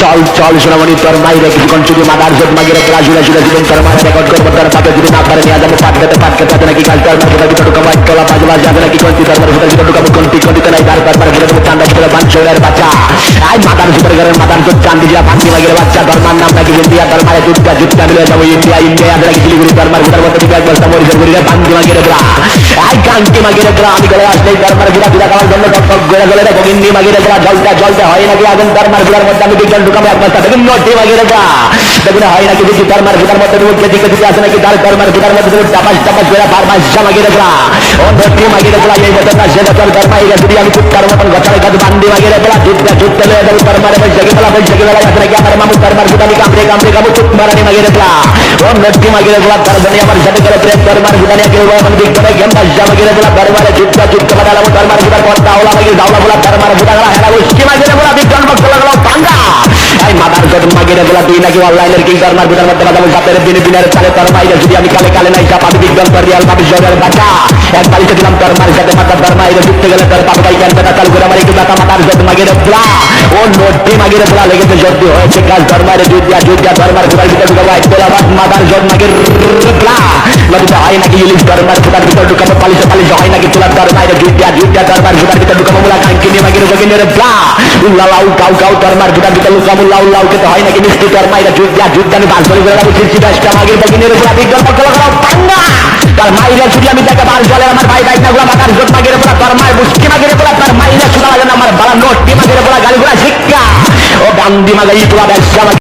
চল চল সোনামণি, তোর মাইরে কিছুক্ষণ চুরি মাদার জোট, মাগিরে তোরা জুড়ে জুড়ে জীবন তোর মাছ রেকর্ড করব তোর পাতে যদি না পারে নিয়ে যাব পাট খেতে পাট খেতে নাকি কাল তোর মাঝে ভিতরে ঢুকা মাইক তোলা বাজ বাজ যাবে নাকি কোনটি তোর মাঝে ভিতরে ঢুকা মুখ কোনটি কোনটি তো নাই বার তার ঘুরে ভিতরে চান্দা ছেলে বান ছেলের বাচ্চা। আই মাদার সুপার ঘরের মাদার জোট চান্দি দিয়া বান্দি মাগিরে বাচ্চা, তোর নাম নাকি ইন্ডিয়া তোর कडा सुटका सुटका मिळवल्यामुळे इथे आई इंडिया आपल्याला किती गुरु धर्मार धर्म कधी काय बोलता मोरी सरगुरीला भांगी मागे रबरा आय गांगी मागे रबरा आम्ही गळे असले धर्मार गुरा तुझा गावात जमलं तर गोळ्या गोळ्या भगिनी मागे रबरा जलता जलता हय ना की अजून धर्मार गुरा मत आम्ही बिजन दुका मग मत तगन नोटी मागे रबरा तगन हय ना की तुझी धर्मार गुरा मत तू कधी कधी असं नाही की दाल धर्मार गुरा मत तू टपाश टपाश गोळ्या फार भाषा मागे रबरा ओ धरती मागे रबरा ये बदलता शेत तर धर्म आहे का तुझी आम्ही खूप कर्म पण घटाला गद बांधी मागे रबरा झुटका झुटका मिळवल्यामुळे धर्मार पण जगेला पण जगेला यात्रा क्या कर्मा मुकर्मा गुरा मी कामरे कामरे कामरे তোর মার ভিতরে কামড়ে কামড়ে কামড়ে চুপ মারানি মাগিরে তোরা ও নটি মাগিরে তোরা তার জন্য আমার সাথে করে প্রেম তোর মার ভিতরে কেউ আমার দিক করে গেম বাস মাগিরে তোরা তোর মারে জুতটা জুততে বানালাম তোর মার ভিতরে পর্দা ওলা মাগিরে দাওলা বলা তোর মার ভিতরে গেলা হেলা উস্কি মাগিরে তোরা বিজ্ঞান বক্স লাগালো পাঙ্গা এই মাদার জট মাগিরে তোরা তুই নাকি অনলাইনের কিং তোর মার ভিতরে মধ্যে বাদাম জাতের দিনে দিনের চালে তোর মাইরে যদি আমি কালে কালে নাই চাপ আমি বিজ্ঞান তোর রিয়াল পাবি জয়ের বাচ্চা এক বাড়িতে দিলাম তোর মার সাথে মাথা তোর মাইরে ঢুকতে গেলে তোর পাবো তাই কেন বেটা চাল করে আমার একটু ব্যথা, মাথার জট মাগিরে তোরা ও নোটটি মাগিরে তোরা লেগেছে জর্দি হয়েছে, কাজ তোর মারে দুধ দিয়া দুধ দিয়া তোর ভিতরে ঢুকাবো, এক তোলা বাদ মাদার জট মাগির তোরা নদীতে হয় নাকি ইলিশ তোর মার ভিতরে ভিতরে ঢুকাবো, পালিশে পালিশে হয় নাকি তোলা তোর মাইরে দুধ দিয়া দুধ দিয়া তোর মার ভিতরে ভিতরে ঢুকাবো মুলা কাঙ্কি নিয়ে মাগিরে জগিনে রে ব্লা লাউ, কাউ কাউ তোর মার ভিতরে ভিতরে লুকাবো, লাউ লাউ, খেতে হয় নাকি মিষ্টি, তোর মাইরে দুধ দিয়া দুধ দিয়া আমি বাস করে রাখব চিরচি দশটা মাগির জগিনে রে পুরা বিজ্ঞান পক্ষ পাঙ্গা তার মাইলে ছুটি আমি তাকে বাল জলে আমার ভাই ভাই না গুলা মাথার জোট মাগিরে পড়া তোর মায়ের মুষ্টি মাগিরে পুরা তোর মাইরে শুধু আমার বালা নোট। মাগিরে পড়া গাড়ি গুলা শিক্ষা। ও গান্ধী মাগাই পুরা ব্যবসা